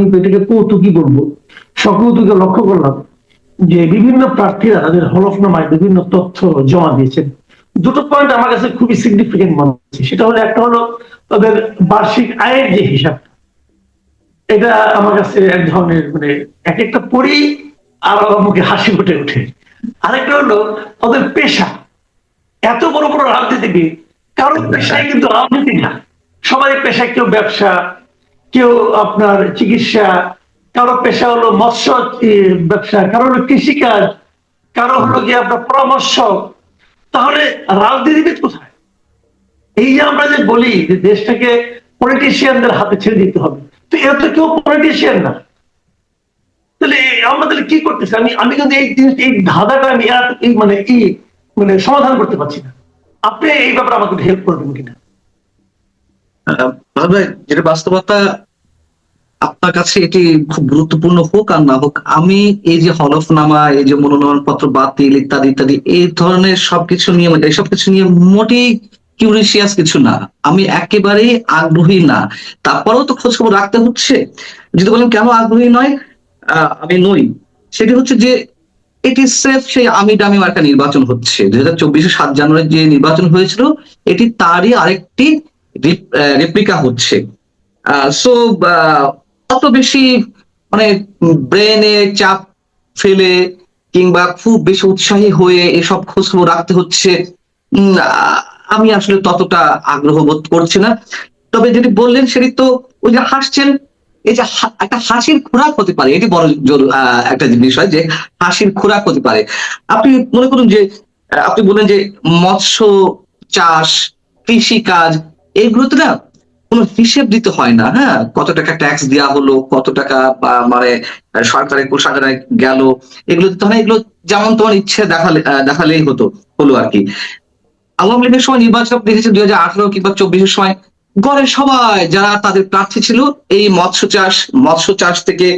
আমি এটাকে কৌতুকই বলব? সকৌতুকে লক্ষ্য করলাম যে বিভিন্ন প্রার্থীরা তাদের হলফনামায় বিভিন্ন তথ্য জমা দিয়েছেন। দুটো পয়েন্ট আমার কাছে খুবই সিগনিফিকেন্ট মনে হচ্ছে। সেটা হলো, একটা হলো তাদের বার্ষিক আয়ের যে হিসাব। এটা আমার কাছে এক ধরনের মানে এক একটা পড়েই আর আমার মুখে হাসি ফুটে ওঠে। আরেকটা হলো তাদের পেশা। এত বড় বড় রাজনীতিবিদ কারোর পেশায় কিন্তু রাজনীতি না। সবাই পেশায় কেউ ব্যবসা কেউ আপনার চিকিৎসা, কারও পেশা হলো মৎস্য ব্যবসা, কারও হলো কৃষিকাজ, কারও হলো গিয়ে আপনার পরামর্শ। তাহলে রাজনীতিবিদ কোথায়? এই যে আমরা যে বলি যে দেশটাকে পলিটিশিয়ানদের হাতে ছেড়ে দিতে হবে, তো এরা তো কেউ পলিটিশিয়ান না। তাহলে তাহলে কি করতেছি? আমি আমি কিন্তু এই জিনিস এই ধাঁধাটা আমি এই মানে এই মানে সমাধান করতে পারছি না। আপনি এই ব্যাপারে আমাকে হেল্প করবেন কিনা? যেটা বাস্তবতা, আপনার কাছে এটি খুব গুরুত্বপূর্ণ হোক আর না হোক, আমি এই যে হলফনামা, এই যে মনোনয়ন পত্র বাতিল ইত্যাদি ইত্যাদি, এই ধরনের সবকিছু নিয়ে মানে এইসব কিছু নিয়ে মোটেই কিউরিশিয়াস কিছু না। আমি একেবারেই আগ্রহী না। তারপরেও তো খোঁজ খবর রাখতে হচ্ছে। যদি বলেন কেন আগ্রহী নয় আমি নই। সেটি হচ্ছে যে এটি সেফ সেই আমি ডামি মার্কা নির্বাচন হচ্ছে। দুই হাজার চব্বিশে সাত জানুয়ারি যে নির্বাচন হয়েছিল, এটি তারই আরেকটি রেপ্লিকা হচ্ছে। সো অত বেশি মানে ব্রেনে চাপ ফেলে কিংবা খুব বেশি উৎসাহী হয়ে এসব খোঁজ খবর রাখতে হচ্ছে আমি আসলে ততটা আগ্রহ বোধ করছি না। তবে যেটি বললেন সেটি তো ওই যে হাসছেন, এই যে একটা হাসির খোরাক হতে পারে, এটি বড় একটা বিষয় যে হাসির খোরাক হতে পারে। আপনি মনে করুন যে আপনি বলেন যে মৎস্য চাষ কৃষি কাজ এইগুলোতে না কোনো হিসেব দিতে হয় না হ্যাঁ? কত টাকা ট্যাক্স দেওয়া হলো, কত টাকা বা মানে সরকারের কোষাগারে গেল, এগুলো হয় এগুলো যেমন তোমার ইচ্ছে দেখালে দেখালেই হতো, হলো আর কি। আওয়ামী লীগের সময় নির্বাচন দেখেছে দুই হাজার আঠারো কিংবা চব্বিশের সময় গড়ে সবাই যারা তাদের প্রার্থী ছিল, এই মৎস্য চাষ মৎস্য চাষ থেকে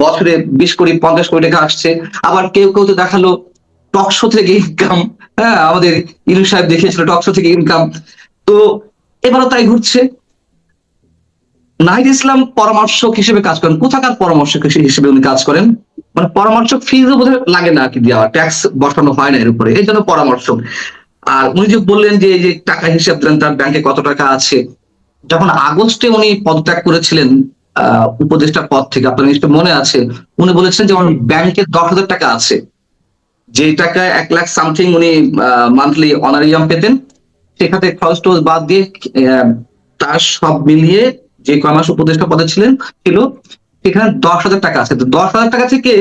বছরে বিশ কোটি, পঞ্চাশ কোটি টাকা আসছে। আবার কেউ কেউ তো দেখাল টকশো থেকে ইনকাম হ্যাঁ? আমাদের ইনু সাহেব দেখিয়েছিল টকশো থেকে ইনকাম তো এবারও তাই ঘুরছে নাহিদ ইসলাম পরামর্শক হিসেবে কাজ করেন। কোথাকার পরামর্শক হিসেবে উনি কাজ করেন? মানে পরামর্শক ফিজও বোধহয় লাগে না কি দেওয়া। ট্যাক্স বসানো হয় না এর উপরে। এই জন্য পরামর্শক। আর উনি যে বললেন যে এই যে টাকা হিসাব দিলেন তার ব্যাংকে কত টাকা আছে? যখন আগস্টে উনি পদত্যাগ করেছিলেন আহ, উপদেষ্টার পদ থেকে আপনার নিশ্চয় মনে আছে উনি বলেছেন যে আমার ব্যাংকে দশ হাজার টাকা আছে। যে টাকায় এক লাখ সামথিং উনি মান্থলি অনারিয়াম পেতেন। সেখানে খরচ টোজ বাদ দিয়ে তার সব মিলিয়ে যে কয় মাস উপদেষ্টা পদে ছিলেন, ছিল, সেখানে দশ হাজার টাকা আছে। তো দশ হাজার টাকা থেকে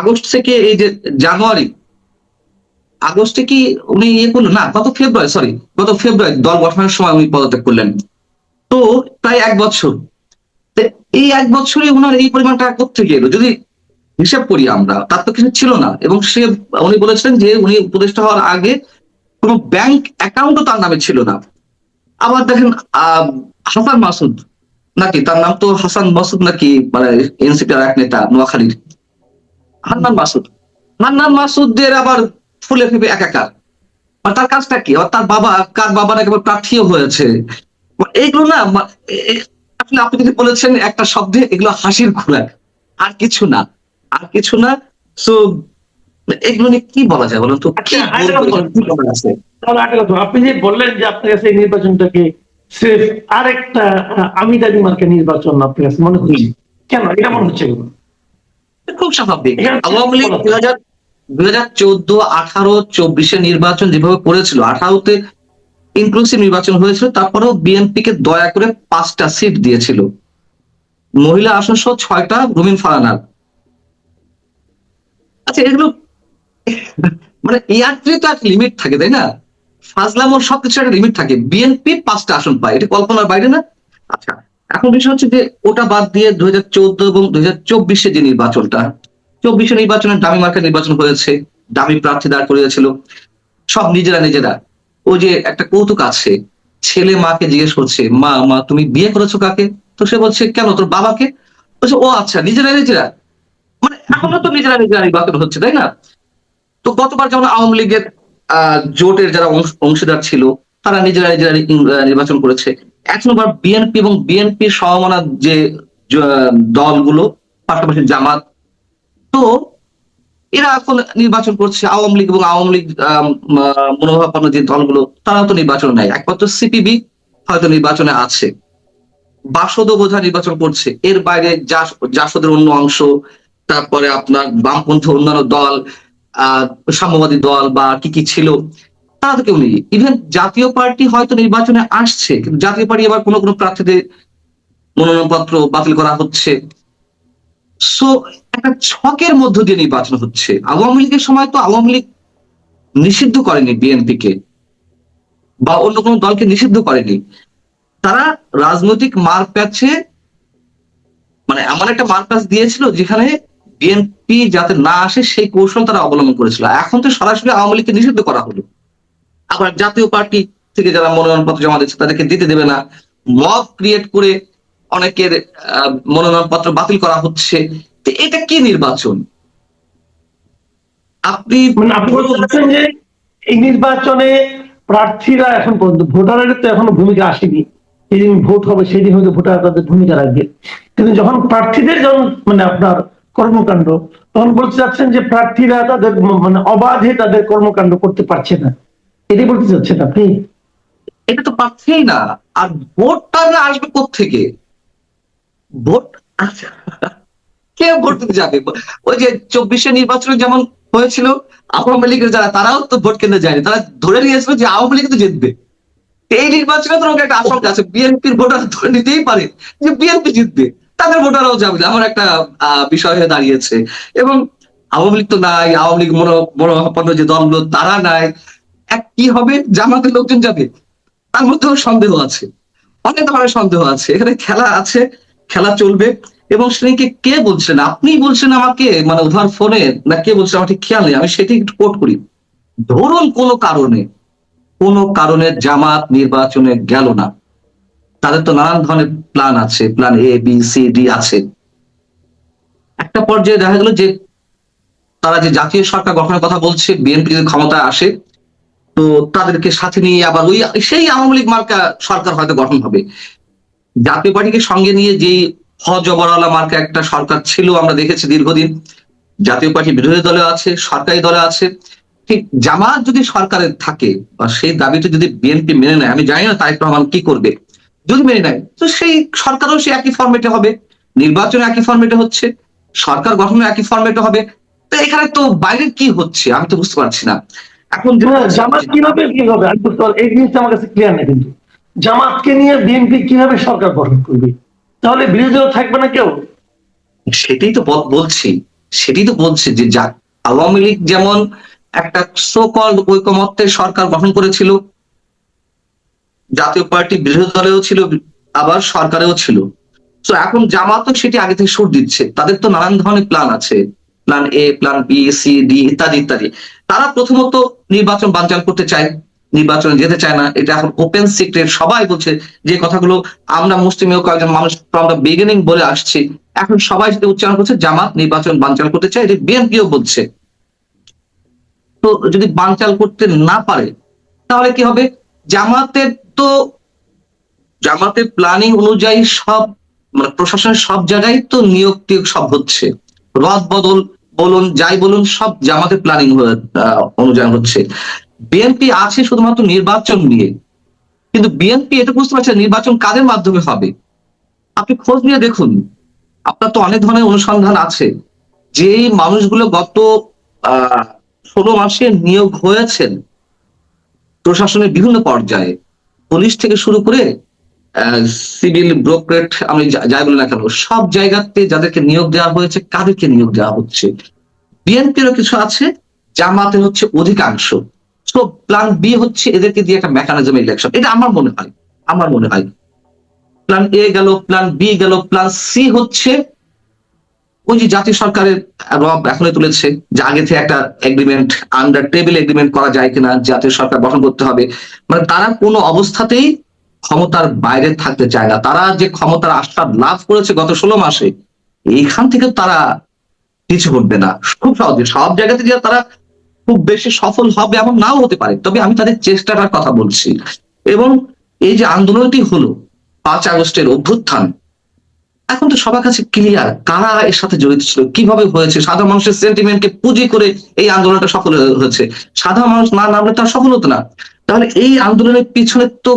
আগস্ট থেকে এই যে জানুয়ারি, আগস্টে কি উনি ইয়ে করলেন? না, গত ফেব্রুয়ারি সরি গত ফেব্রুয়ারি, দল গঠনের সময় উনি পদত্যাগ করলেন। তো প্রায় এক বছর। এই এক বছরে ওনার এই পরিমাণ টাকা কোথেকে এলো? যদি হিসাব করি আমরা, তার তো কিছু ছিল না। এবং সে, উনি বলেছিলেন যে উনি উপদেষ্টা হওয়ার আগে কোনো ব্যাংক অ্যাকাউন্টও তার নামে ছিল না। আবার দেখেন হাসান মাসুদ নাকি, তার নাম তো হাসান মাসুদ নাকি মানে এনসিপির এক নেতা, নোয়াখালীর। হান্নান মাসুদ। হান্নান মাসুদদের আবার ফুলে ফেপে একাকার। তার কাজটা কি? তার বাবা কার বাবা নাকি প্রার্থীও হয়েছে। এইগুলো না আসলে আপনি যদি বলেছেন একটা শব্দে এগুলো হাসির খোরাক। আর কিছু না। আর কিছু না তো এগুলো নিয়ে কি বলা যায় বলুন তো? আচ্ছা, আপনি যে বললেন যে আপনার কাছে এই নির্বাচনটাকে সির্ফ আরেকটা আহ, আমি দাবি মার্কা নির্বাচন আপনার কাছে মনে হচ্ছে? কেন? এটা মনে হচ্ছে খুব স্বাভাবিক। আওয়ামী লীগ দুই হাজার দুই হাজার চোদ্দ আঠারো চব্বিশে নির্বাচন যেভাবে করেছিল আঠারোতে ইনক্লুসিভ নির্বাচন হয়েছিল তারপরেও বিএনপি কে দয়া করে পাঁচটা সিট দিয়েছিল। মহিলা আসন সহ ছয়টা রুমিন ফারানার। আচ্ছা এগুলো মানে ইয়াত্রী তো একটা লিমিট থাকে, তাই না? ফাজলাম সবকিছু একটা লিমিট থাকে। বিএনপি পাঁচটা আসন পায়। এটা কল্পনার বাইরে না? আচ্ছা এখন বিষয় হচ্ছে যে ওটা বাদ দিয়ে দুই হাজার চোদ্দ এবং দুই হাজার চব্বিশে যে নির্বাচনটা, চব্বিশে নির্বাচনে দামি মার্কা নির্বাচন হয়েছে, দামি প্রার্থী দাঁড় করিয়েছিল, সব নিজেরা নিজেরা। ওই যে একটা কৌতুক আছে, ছেলে মাকে জিজ্ঞেস করছে, মা মা, তুমি বিয়ে করেছ কাকে? তো সে বলছে, কেন, তোর বাবাকে? বলছে, ও আচ্ছা নিজেরা নিজেরা। মানে এখনও তো নিজেরা নিজেরা নির্বাচন হচ্ছে, তাই না? তো গতবার যেমন আওয়ামী লীগের জোটের যারা অংশ- অংশীদার ছিল, তারা নিজেরা নিজেরা নির্বাচন করেছে। এখন আবার বিএনপি এবং বিএনপি সমমনা যে দলগুলো, পাশাপাশি জামাত, তো এরা এখন নির্বাচন করছে। আওয়ামী লীগ এবং আওয়ামী লীগ মনোভাবাপন্ন যে দলগুলো তারা তো নির্বাচন নেয়। একমাত্র সিপিবি হয়তো নির্বাচনে আছে। বাসদ বোঝা নির্বাচন করছে। এর বাইরে জাস- জাসদের অন্য অংশ, তারপরে আপনার বামপন্থী অন্যান্য দল সাম্যবাদী দল বা কি কি ছিল, তারা কেউ নেই। ইভেন জাতীয় পার্টি হয়তো নির্বাচনে আসছে, কিন্তু জাতীয় পার্টি আবার কোনো কোনো প্রার্থীদের মনোনয়নপত্র বাতিল করা হচ্ছে। সো একটা ছকের মধ্য দিয়ে নির্বাচন হচ্ছে। আওয়ামী লীগের সময় তো আওয়ামী লীগ নিষিদ্ধ করেনি বিএনপি কে বা অন্য কোনো দলকে নিষিদ্ধ করেনি। তারা রাজনৈতিক মার প্যাচে মানে এমন একটা মার প্যাচ দিয়েছিল যেখানে বিএনপি যাতে না আসে, সেই কৌশল তারা অবলম্বন করেছিল। এখন তো সরাসরি আওয়ামী লীগকে নিষিদ্ধ করা হলো। আবার জাতীয় পার্টি থেকে যারা মনোনয়নপত্র জমা দিচ্ছে, তাদেরকে দিতে দেবে না। মব ক্রিয়েট করে অনেকের মনোনয়নপত্র বাতিল করা হচ্ছে। এটা কি নির্বাচন? আপনি মানে যে এই নির্বাচনে প্রার্থীরা এখন পর্যন্ত ভোটারের তো এখনও ভূমিকা আসেনি। যেদিন ভোট হবে, সেদিন হয়তো ভোটার তাদের ভূমিকা রাখবে। কিন্তু যখন প্রার্থীদের যখন মানে আপনার কর্মকাণ্ড। তখন বলতে চাচ্ছেন যে প্রার্থীরা তাদের মানে অবাধে তাদের কর্মকাণ্ড করতে পারছে না। এটাই বলতে চাচ্ছেন আপনি? এটা তো পাচ্ছেই না। আর ভোটটা আসবে থেকে ভোট কে ভোট দিতে যাবে। ওই যে চব্বিশে নির্বাচন যেমন হয়েছিল, আওয়ামী লীগের যারা, তারাও তো ভোট কেন্দ্রে যায়নি। তারা ধরে নিয়েছিল যে আওয়ামী লীগ তো জিতবে। এই নির্বাচনে তো একটা আশঙ্কা আছে। বিএনপির ভোটার ধরে নিতেই পারে যে বিএনপি জিতবে। তাদের ভোটাররাও যাবে। না। আমার একটা বিষয় হয়ে দাঁড়িয়েছে। এবং আওয়ামী লীগ তো নাই, আওয়ামী লীগ মনো মনোভাবাপন্ন যে দলগুলো, তারা নাই। এক কি হবে? জামাতের লোকজন যাবে। তার মধ্যেও সন্দেহ আছে। অনেক ধরনের সন্দেহ আছে। এখানে খেলা আছে, খেলা চলবে। এবং সেদিনকে কে বলছেন আপনি বলছেন আমাকে মানে উদাহরণ ফোনে, না কে বলছেন আমার ঠিক খেয়াল নেই। আমি সেটি একটু কোট করি। ধরুন কোনো কারণে কোনো কারণে জামাত নির্বাচনে গেল না। তাদের তো নানান ধরনের প্ল্যান আছে plan A B C D আছে। একটা পর্যায়ে দেখা গেল যে তারা যে জাতীয় সরকার গঠনের কথা বলছে বিএনপি যদি ক্ষমতায় আসে, তো তাদেরকে সাথে নিয়ে আবার ওই সেই আওয়ামী লীগ মার্কা সরকার হয়তো গঠন হবে। জাতীয় পার্টিকে সঙ্গে নিয়ে যেই হজবরওয়ালা মার্কা একটা সরকার ছিল, আমরা দেখেছি দীর্ঘদিন। জাতীয় পার্টি বিরোধী দলে আছে, সরকারি দলে আছে। ঠিক জামাত যদি সরকারের থাকে, বা সেই দাবিটা যদি বিএনপি মেনে নেয়, আমি জানি না তারেক রহমান কি করবে। যদি মেনে নেয়। তো সেই সরকারও সে একই ফর্মেটে হবে। নির্বাচন একই ফর্মেটে হচ্ছে। সরকার গঠন একই ফর্মেটে হবে। তো এখানে তো বাইরে কি হচ্ছে আমি তো বুঝতে পারছি না। এখন হ্যাঁ, জামাত কীভাবে কি হবে? আমি বুঝতে। এই জিনিসটা আমার কাছে ক্লিয়ার না কিন্তু। জামাতকে নিয়ে বিএনপি কীভাবে সরকার গঠন করবে? তাহলে বিরোধী দল থাকবে না কেউ? সেটাই তো বল- বলছি। সেটাই তো বলছি যে যা আওয়ামী লীগ যেমন একটা সোকল ঐকমত্যের সরকার গঠন করেছিল জাতীয় পার্টি বিরোধী দলেও ছিল, আবার সরকারেও ছিল। তো এখন জামাতও সেটি আগে থেকে সুর দিচ্ছে। তাদের তো নানান ধরনের প্ল্যান আছে। Plan A plan B C D ইত্যাদি ইত্যাদি। তারা প্রথমত নির্বাচন বানচাল করতে চায়, নির্বাচনে যেতে চায় না। এটা এখন ওপেন সিক্রেট সবাই বলছে যে কথাগুলো আমরা মুসলিমেও কয়েকজন মানুষ দ্য বিগিনিং বলে আসছি। এখন সবাই সেটা উচ্চারণ করছে, জামাত নির্বাচন বানচাল করতে চায়। এটা বিএনপিও বলছে। তো যদি বানচাল করতে না পারে, তাহলে কি হবে? জামাতের তো জামাতের প্ল্যানিং অনুযায়ী সব মানে প্রশাসনের সব জায়গায় তো নিয়োগ টিয়োগ সব হচ্ছে। রদ বদল বলুন, যাই বলুন, সব জামাতের প্ল্যানিং অনুযায়ী হচ্ছে। বিএনপি আছে শুধুমাত্র নির্বাচন নিয়ে। কিন্তু বিএনপি এটা বুঝতে পারছে নির্বাচন কাদের মাধ্যমে হবে? আপনি খোঁজ নিয়ে দেখুন। আপনার তো অনেক ধরনের অনুসন্ধান আছে। যেই মানুষগুলো গত, আহ, ষোলো মাসে নিয়োগ হয়েছেন, প্রশাসনের বিভিন্ন পর্যায়ে পুলিশ থেকে শুরু করে সিভিল, ব্রোকারেট, আমি যাই বলি না কেন, সব জায়গাতে যাদেরকে নিয়োগ দেওয়া হয়েছে, কাদেরকে নিয়োগ দেওয়া হচ্ছে? বিএনপিরও কিছু আছে, জামাতের হচ্ছে অধিকাংশ। তো প্ল্যান বি হচ্ছে এদেরকে দিয়ে একটা মেকানিজম ইলেকশন এটা আমার মনে হয়, আমার মনে হয়। প্ল্যান এ গেল প্ল্যান বি গেল প্ল্যান সি হচ্ছে ওই যে জাতীয় সরকারের রব এখনই তুলেছে যে আগে থেকে একটা এগ্রিমেন্ট আন্ডার টেবিল এগ্রিমেন্ট করা যায় কিনা, জাতীয় সরকার গঠন করতে হবে। মানে তারা কোনো অবস্থাতেই ক্ষমতার বাইরে থাকতে চায় না। তারা যে ক্ষমতার আস্বাদ লাভ করেছে গত ষোলো মাসে, এইখান থেকে তারা কিছু ঘটবে না। খুব সহজে। সব জায়গাতে যে তারা খুব বেশি সফল হবে এমন নাও হতে পারে। তবে আমি তাদের চেষ্টাটার কথা বলছি। এবং এই যে আন্দোলনটি হলো পাঁচ আগস্টের অভ্যুত্থান এখন তো সবার কাছে ক্লিয়ার কারা এর সাথে জড়িত ছিল কীভাবে হয়েছে? সাধারণ মানুষের সেন্টিমেন্টকে পুঁজি করে এই আন্দোলনটা সফল হয়েছে। সাধারণ মানুষ না নামলে তার সফল হতো না। তাহলে এই আন্দোলনের পিছনে তো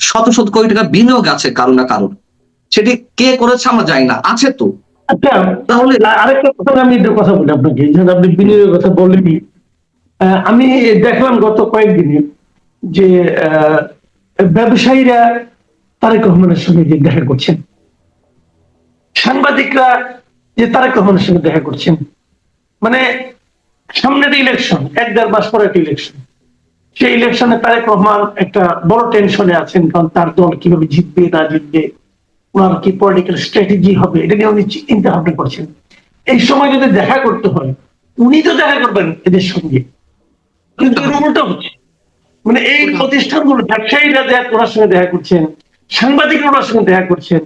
শত শত কোটি টাকা বিনিয়োগ আছে কারও না কারণ সেটি কে করেছে আমরা জানি না আছে তো। আচ্ছা তাহলে আরেকটা কথা আমি কথা বলি আপনাকে আপনি বিনিয়োগের কথা আহ, আমি দেখলাম গত কয়েকদিনে যে ব্যবসায়ীরা তারেক রহমানের সঙ্গে দেখা করছেন। সাংবাদিকরা যে তারেক রহমানের সঙ্গে দেখা করছেন মানে সামনে একটা ইলেকশন এক দেড় মাস পরে একটা ইলেকশন সেই ইলেকশনে তারেক রহমান একটা বড় টেনশনে আছেন কারণ তার দল কীভাবে জিতবে না জিতবে ওনার কি পলিটিক্যাল স্ট্র্যাটেজি হবে এটা নিয়ে উনি চিন্তা ভাবনা করছেন। এই সময় যদি দেখা করতে হয় উনি তো দেখা করবেন এদের সঙ্গে। কিন্তু উল্টো হচ্ছে মানে এই প্রতিষ্ঠানগুলো ব্যবসায়ীরা দেখা ওনার সঙ্গে দেখা করছেন সাংবাদিকরা ওনার সঙ্গে দেখা করছেন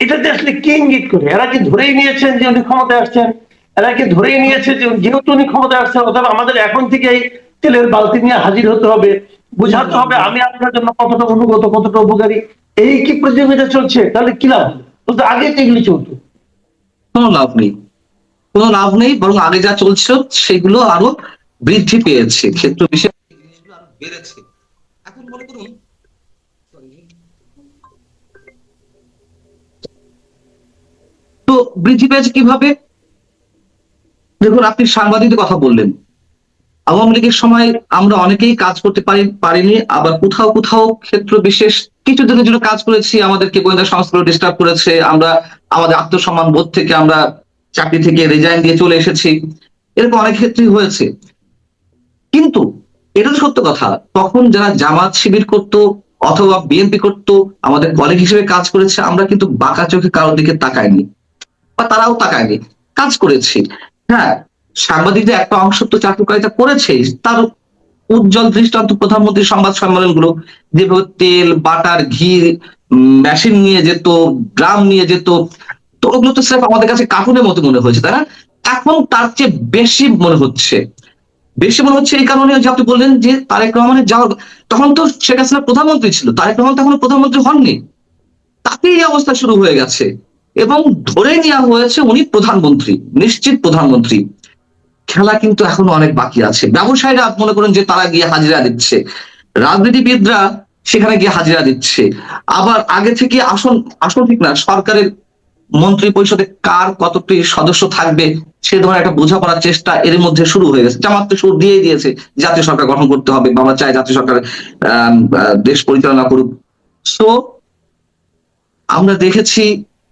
এটাতে আসলে কে ইঙ্গিত করে? এরা কি ধরেই নিয়েছেন যে উনি ক্ষমতায় আসছেন? এরা কি ধরেই নিয়েছে যে যেহেতু উনি ক্ষমতায় আসছেন, অথবা আমাদের এখন থেকেই তেলের বালতি নিয়ে হাজির হতে হবে? বুঝাতে হবে আমি আপনার জন্য কতটা অনুগত, কতটা উপকারী? এই কি প্রতিযোগিতা চলছে? তাহলে কি লাভ? বলতে আগে তো এগুলি চলতো। কোনো লাভ নেই। কোনো লাভ নেই, বরং আগে যা চলছিল সেগুলো আরও বৃদ্ধি পেয়েছে, ক্ষেত্র বিশেষ বেড়েছে। এখন মনে করুন তো বৃদ্ধি পেয়েছে কীভাবে? দেখুন, আপনি সাংবাদিকদের কথা বললেন। আওয়ামী লীগের সময় আমরা অনেকেই কাজ করতে পারি, পারিনি, আবার কোথাও কোথাও ক্ষেত্র বিশেষ কিছু দিনের জন্য কাজ করেছি। আমাদেরকে গোয়েন্দা সংস্থাগুলো ডিস্টার্ব করেছে। আমরা, আমাদের আত্মসম্মান বোধ থেকে আমরা চাকরি থেকে রিজাইন দিয়ে চলে এসেছি। এরকম অনেক ক্ষেত্রেই হয়েছে। কিন্তু এটা তো সত্য কথা। তখন যারা জামাত শিবির করত অথবা বিএনপি করত, আমাদের কলিগ হিসেবে কাজ করেছে, আমরা কিন্তু বাঁকা চোখে কারোর দিকে তাকাইনি। বা তারাও তাকায়নি কাজ করেছি। হ্যাঁ সাংবাদিকদের একটা অংশ তো চাকরিকারিতা করেছে তার উজ্জ্বল দৃষ্টান্ত প্রধানমন্ত্রী সংবাদ সম্মেলনগুলো যেভাবে তেল, বাটার, ঘি মেশিন নিয়ে যেত, ড্রাম নিয়ে যেত, তো ওগুলো তো স্রেফ আমাদের কাছে কার্টুনের মতো মনে হয়েছে, তাই না? এখন তার চেয়ে বেশি মনে হচ্ছে। বেশি মনে হচ্ছে এই কারণে যে আপনি বললেন যে তারেক রহমানের যাওয়ার তখন তো শেখ হাসিনা প্রধানমন্ত্রী ছিল, তারেক রহমান তখন প্রধানমন্ত্রী হননি। তাতেই এই অবস্থা শুরু হয়ে গেছে। এবং ধরে নেওয়া হয়েছে উনি প্রধানমন্ত্রী, নিশ্চিত প্রধানমন্ত্রী। খেলা কিন্তু এখনও অনেক বাকি আছে। ব্যবসায়ীরা মনে করেন যে তারা গিয়ে হাজিরা দিচ্ছে। রাজনীতিবিদরা সেখানে গিয়ে হাজিরা দিচ্ছে। আবার আগে থেকে আসন আসন ঠিক না, সরকারের মন্ত্রী পরিষদে কার কতটি সদস্য থাকবে সে ধরনের একটা বোঝাপড়ার চেষ্টা এর মধ্যে শুরু হয়ে গেছে। জামাত তো শুরু দিয়ে দিয়েছে, জাতীয় সরকার গঠন করতে হবে। বা আমরা চাই জাতীয় সরকার দেশ পরিচালনা করুক। সো আমরা দেখেছি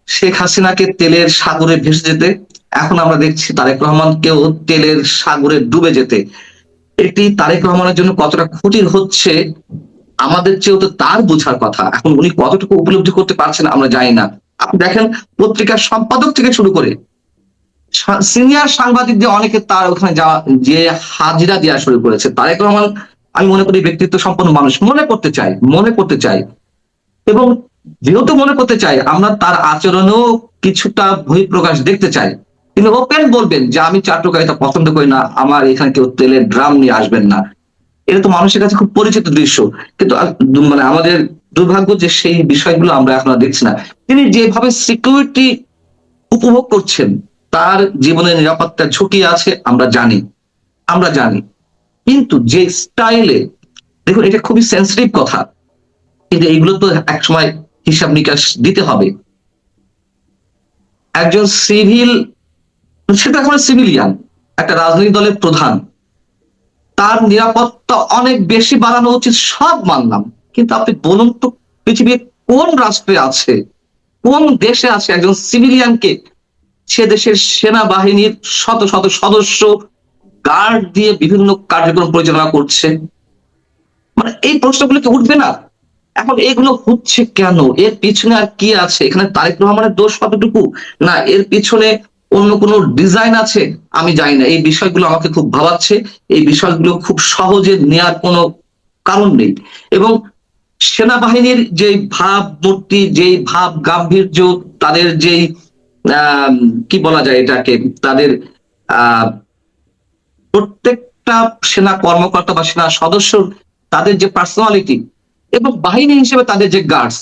শেখ হাসিনাকে তেলের সাগরে ভেসে যেতে। এখন আমরা দেখছি তারেক রহমানকেও তেলের সাগরে ডুবে যেতে। এটি তারেক রহমানের জন্য কতটা ক্ষতির হচ্ছে, আমাদের চেয়েও তো তার বোঝার কথা। এখন উনি কতটুকু উপলব্ধি করতে পারছেন আমরা জানি না। আপনি দেখেন, পত্রিকার সম্পাদক থেকে শুরু করে সিনিয়র সাংবাদিক সাংবাদিকদের অনেকে তার ওখানে যাওয়া, যে হাজিরা দেওয়া শুরু করেছে। তারেক রহমান, আমি মনে করি ব্যক্তিত্ব সম্পন্ন মানুষ, মনে করতে চাই মনে করতে চাই এবং যেহেতু মনে করতে চাই, আমরা তার আচরণেও কিছুটা বহিঃপ্রকাশ দেখতে চাই। তিনি ওপেন বলবেন যে, আমি চাট্টকারিতা পছন্দ করি না, আমার এখানে কেউ তেলের ড্রাম নিয়ে আসবেন না। এটা তো মানুষের কাছে খুব পরিচিত দৃশ্য। কিন্তু মানে আমাদের দুর্ভাগ্য যে সেই বিষয়গুলো আমরা এখন দেখছি না। তিনি যেভাবে সিকিউরিটি উপভোগ করছেন, তার জীবনের নিরাপত্তার ঝুঁকি আছে, আমরা জানি। আমরা জানি। কিন্তু যে স্টাইলে দেখুন, এটা খুবই সেন্সিটিভ কথা। কিন্তু এইগুলো তো একসময় হিসাব নিকাশ দিতে হবে। একজন সিভিল সেটা এখন সিভিলিয়ান, একটা রাজনৈতিক দলের প্রধান। তার নিরাপত্তা অনেক বেশি বাড়ানো উচিত, সব মানলাম। কিন্তু আপনি বলুন তো পৃথিবীর কোন রাষ্ট্রে আছে, কোন দেশে আছে একজন সিভিলিয়ানকে সে দেশের সেনাবাহিনীর শত শত সদস্য, গার্ড দিয়ে বিভিন্ন কার্যক্রম পরিচালনা করছে? মানে এই প্রশ্নগুলো কি উঠবে না? এখন এগুলো হচ্ছে কেন? এর পিছনে আর কি আছে? এখানে তারেক রহমানের দোষ কতটুকু? না, এর পিছনে অন্য কোনো ডিজাইন আছে? আমি জানি না। এই বিষয়গুলো আমাকে খুব ভাবাচ্ছে। এই বিষয়গুলো খুব সহজে নেয়ার কোনো কারণ নেই। এবং সেনাবাহিনীর যে ভাব মূর্তি যেই ভাব গাম্ভীর্য তাদের যেই কি বলা যায় এটাকে? তাদের প্রত্যেকটা সেনা কর্মকর্তা বা সেনা সদস্য তাদের যে পার্সোনালিটি এবং বাহিনী হিসেবে তাদের যে গার্ডস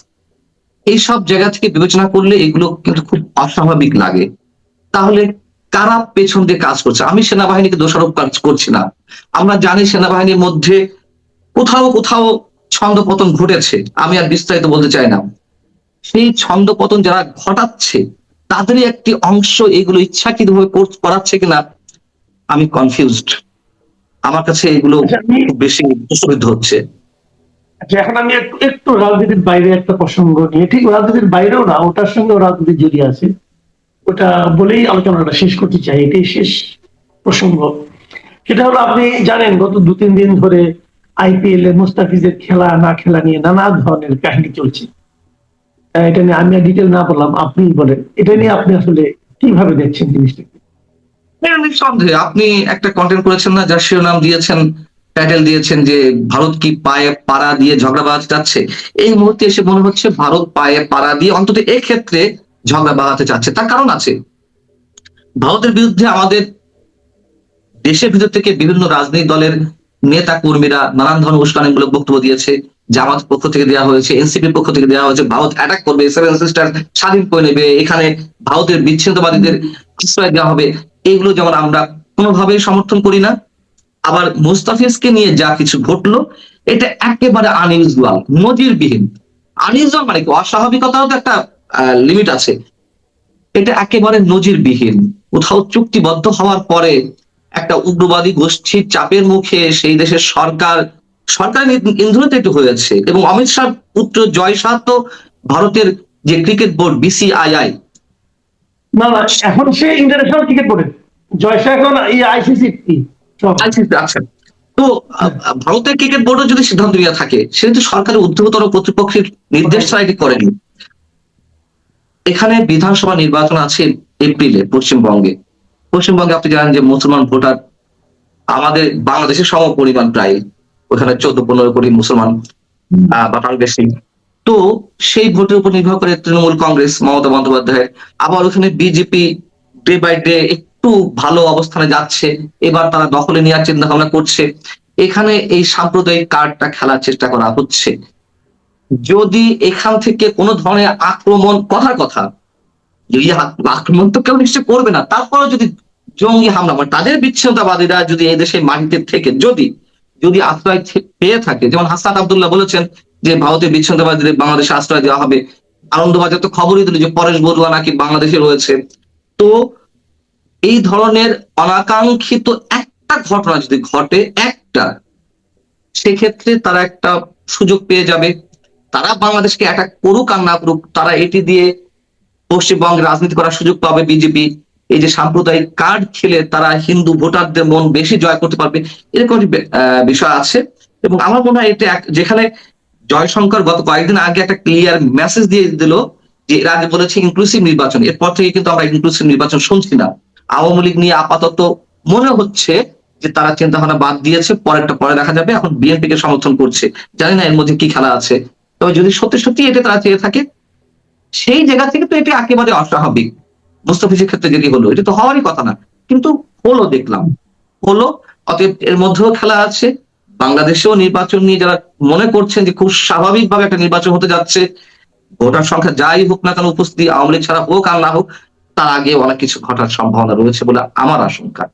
এইসব জায়গা থেকে বিবেচনা করলে এগুলো কিন্তু খুব অস্বাভাবিক লাগে। তাহলে কারা পেছন দিয়ে কাজ করছে? আমি সেনাবাহিনীকে দোষারোপ কাজ করছি না। আমরা জানি সেনাবাহিনীর মধ্যে কোথাও কোথাও ছন্দ পতন ঘটেছে। আমি আর বিস্তারিত বলতে চাই না। সেই ছন্দ পতন যারা ঘটাচ্ছে তাদেরই একটি অংশ এগুলো ইচ্ছাকৃতভাবে করাচ্ছে কিনা আমি কনফিউজড আমার কাছে এগুলো আচ্ছা, খুব বেশি প্রশ্নবিদ্ধ হচ্ছে। আচ্ছা এখন আমি একটু একটু রাজনীতির বাইরে একটা প্রসঙ্গ নিয়ে ঠিক রাজনীতির বাইরেও না ওটার সঙ্গেও রাজনীতি জড়িয়ে আছে। ওটা বলেই আলোচনাটা শেষ করতে চাই এটাই শেষ প্রসঙ্গ। সেটা হলো আপনি জানেন গত দু তিন দিন ধরে আইপিএল এ মুস্তাফিজের খেলা না খেলা নিয়ে নানা ধরনের কাহিনী চলছে। আহ, এটা নিয়ে আমি ডিটেল না বললাম আপনি বলেন। এটা নিয়ে আপনি আসলে কীভাবে দেখছেন জিনিসটাকে? হ্যাঁ, নিঃসন্দেহে। আপনি একটা কন্টেন্ট করেছেন না যার শিরোনাম দিয়েছেন টাইটেল দিয়েছেন যে ভারত কি পায়ে পাড়া দিয়ে ঝগড়া বাঁধাতে চাচ্ছে এই মুহূর্তে এসে মনে হচ্ছে ভারত পায়ে পাড়া দিয়ে অন্তত ক্ষেত্রে ঝগড়া বাঁধাতে চাচ্ছে। তার কারণ আছে, ভারতের বিরুদ্ধে আমাদের দেশের ভিতর থেকে বিভিন্ন রাজনৈতিক দলের নেতা কর্মীরা নানান ধরনের উস্কানিমূলক বক্তব্য দিয়েছে, জামাত পক্ষ থেকে দেওয়া হয়েছে, এনসিপির পক্ষ থেকে দেওয়া হয়েছে, ভারত অ্যাটাক করবে সেভেন সিস্টার স্বাধীন করে নেবে, এখানে ভারতের বিচ্ছিন্নতাবাদীদের আশ্রয় দেওয়া হবে। এইগুলো যেমন আমরা কোনোভাবেই সমর্থন করি না আবার মুস্তাফিজকে নিয়ে যা কিছু ঘটলো, এটা একেবারে আনইউজুয়াল নজিরবিহীন। আনইউজুয়াল মানে কি? অস্বাভাবিকতারও তো একটা লিমিট আছে। এটা একেবারে নজিরবিহীন। কোথাও চুক্তিবদ্ধ হওয়ার পরে একটা উগ্রবাদী গোষ্ঠীর চাপের মুখে সেই দেশের সরকার, সরকারের ইন্ধনে একটু হয়েছে এবং অমিত শাহ পুত্র জয় শাহ তো ভারতের যে ক্রিকেট বোর্ড বিসিআইআই না এখন সে ইন্টারন্যাশনাল ক্রিকেট বোর্ডে জয়সা এখন এই আইসিসি আচ্ছা তো ভারতের ক্রিকেট বোর্ডও যদি সিদ্ধান্ত নিয়ে থাকে তো সরকারের কর্তৃপক্ষের নির্দেশ ছাড়া এটি করেনি। এখানে বিধানসভা নির্বাচন আছে এপ্রিলে পশ্চিমবঙ্গে। পশ্চিমবঙ্গে আপনি জানেন যে মুসলমান ভোটার আমাদের বাংলাদেশের সম পরিমাণ প্রায় ওখানে চোদ্দ, পনেরো কোটি মুসলমান বেশি। তো সেই ভোটের উপর নির্ভর করে তৃণমূল কংগ্রেস, মমতা বন্দ্যোপাধ্যায়, আবার ওখানে বিজেপি ডে বাই ডে একটু ভালো অবস্থানে যাচ্ছে, এবার তারা দখলে নেওয়ার চিন্তা ভাবনা করছে। এখানে এই সাম্প্রদায়িক কার্ডটা খেলার চেষ্টা করা হচ্ছে। যদি এখান থেকে কোনো ধরনের আক্রমণ, কথার কথা, যদি আক্রমণ তো কেউ নিশ্চয় করবে না তারপরে যদি জঙ্গি হামলা মানে তাদের বিচ্ছিন্নতাবাদীরা যদি এই দেশের মাটিতে থেকে, যদি যদি আশ্রয় পেয়ে থাকে, যেমন হাসান আবদুল্লাহ বলেছেন যে ভারতের বিচ্ছিন্নতাবাদীদের বাংলাদেশে আশ্রয় দেওয়া হবে। আনন্দবাজার তো খবরই দিল যে পরেশ বড়ুয়া নাকি বাংলাদেশে রয়েছে। তো এই ধরনের অনাকাঙ্ক্ষিত একটা ঘটনা যদি ঘটে একটা, সেক্ষেত্রে তারা একটা সুযোগ পেয়ে যাবে। তারা বাংলাদেশকে অ্যাটাক করুক আর না করুক, তারা এটি দিয়ে পশ্চিমবঙ্গে রাজনীতি করার সুযোগ পাবে, বিজেপি। এই যে সাম্প্রদায়িক কার্ড খেলে তারা হিন্দু ভোটারদের মন বেশি জয় করতে পারবে, এরকম বিষয় আছে। এবং আমার মনে হয় এটা যেখানে জয়শঙ্কর গত কয়েকদিন আগে একটা ক্লিয়ার মেসেজ দিয়ে দিল যে, এর আগে বলেছে ইনক্লুসিভ নির্বাচন। এরপর থেকে কিন্তু আমরা ইনক্লুসিভ নির্বাচন শুনছি না। আওয়ামী লীগ নিয়ে আপাতত মনে হচ্ছে যে তারা চিন্তা ভাবনা বাদ দিয়েছে, পরেরটা পরে দেখা যাবে। এখন বিএনপি কে সমর্থন করছে। জানি না এর মধ্যে কি খেলা আছে। তবে যদি সত্যি সত্যি এটা তারা চেয়ে থাকে, সেই জায়গা থেকে তো এটা একেবারে অস্বাভাবিক। মুস্তাফিজের ক্ষেত্রে যেটি হলো, এটা তো হওয়ারই কথা না। কিন্তু হলো দেখলাম। হলো, অতএব এর মধ্যেও খেলা আছে। বাংলাদেশেও নির্বাচন নিয়ে যারা মনে করছেন যে খুব স্বাভাবিকভাবে একটা নির্বাচন হতে যাচ্ছে, ভোটার সংখ্যা যাই হোক না কেন উপস্থিতি আওয়ামী লীগ ছাড়া হোক আর না হোক তার আগে অনেক কিছু ঘটার সম্ভাবনা রয়েছে বলে আমার আশঙ্কা।